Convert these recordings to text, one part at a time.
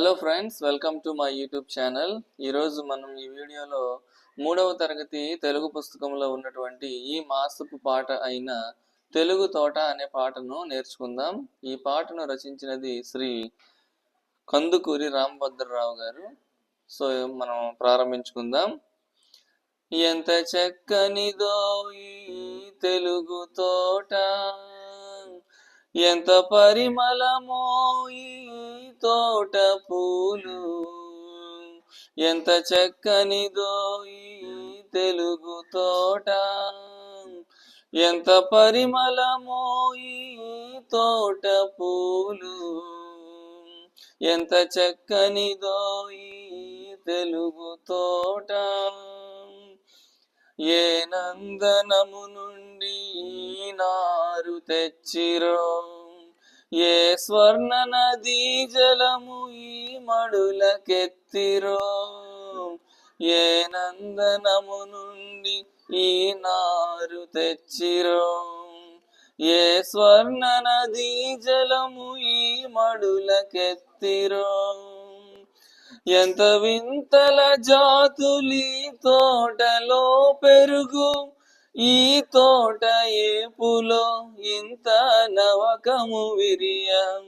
Hello friends welcome to my YouTube channel ఈరోజు మనం ఈ వీడియోలో మూడవ తరగతి తెలుగు పుస్తకంలో ఉన్నటువంటి ఈ మాసపు పాట అయిన తెలుగు తోట అనే పాటను నేర్చుకుందాం. ఈ పాటను రచించినది శ్రీ కందుకూరి రామభద్రరావు గారు. సో మనం ప్రారంభించుకుందాం. ఎంత చక్కనిదో ఈ తెలుగు తోట ఎంత పరిమళమో ఈ తోట పూలు. ఎంత చక్కనిదో ఈ తెలుగు తోట. ఎంత పరిమళమో ఈ తోట పూలు. ఎంత చక్కనిదో ఈ తెలుగు తోట. ఏ నందనము నుండి నారు తెచ్చిరో. ఏ స్వర్ణ నదీ జలము ఈ మడులకెత్తిరో? ఏ నందనము నుండి ఈ నారు తెచ్చిరో? ఏ స్వర్ణ నదీ జలము ఈ మడులకెత్తిరో? ఎంత వింతల జాతులి తోటలో పెరుగు ఈ తోట ఏపులో ఇంత నవకము విరియ.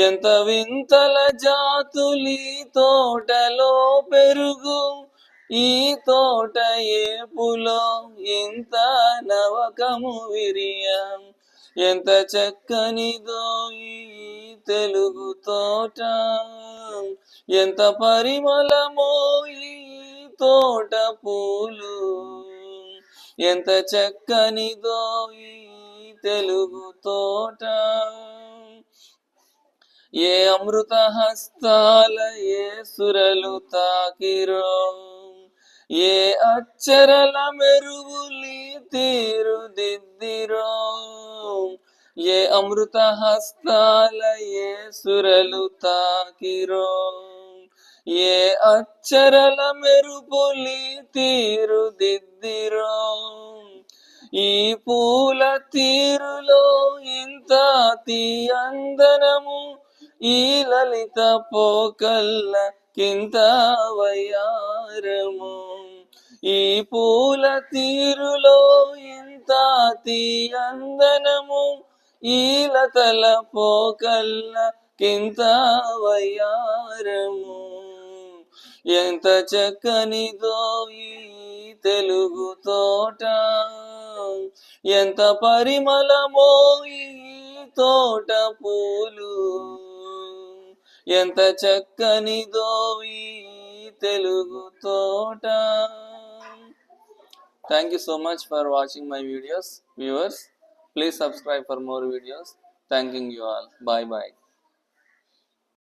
ఎంత వింతల జాతులి తోటలో పెరుగు. ఈ తోట ఏపులో ఇంత నవకము విరియ. ఎంత చక్కనిదో ఈ తెలుగు తోట. ఎంత పరిమళమో ఈ తోట పూలు. ఎంత చక్కనిదో ఈ తెలుగు తోట. ఏ అమృత హస్తాల ఏ సురలు తాకిరో. ఏ అచ్చరల మెరుగులి తీరుదిద్దిరో ఏ అమృత హస్తాల ఏ సురలు తాకిరో. ఏ అచ్చరల మెరుపులి తీరుదిద్దిరో? ఈ పూల తీరులో ఇంత తీయందనము ఈ లలిత పోకల్ల కింత వయారము ఈ పూల తీరులో ఇంత తీయందనము ఈ లతల పోకల్ల కింత వయారము ఎంత చక్కనిదో ఈ తెలుగు తోట. ఎంత పరిమళమో ఈ తోట పూలు. ఎంత చక్కనిదో ఈ తెలుగు తోట. Thank you so much for watching my videos viewers please subscribe for more videos thanking you all bye bye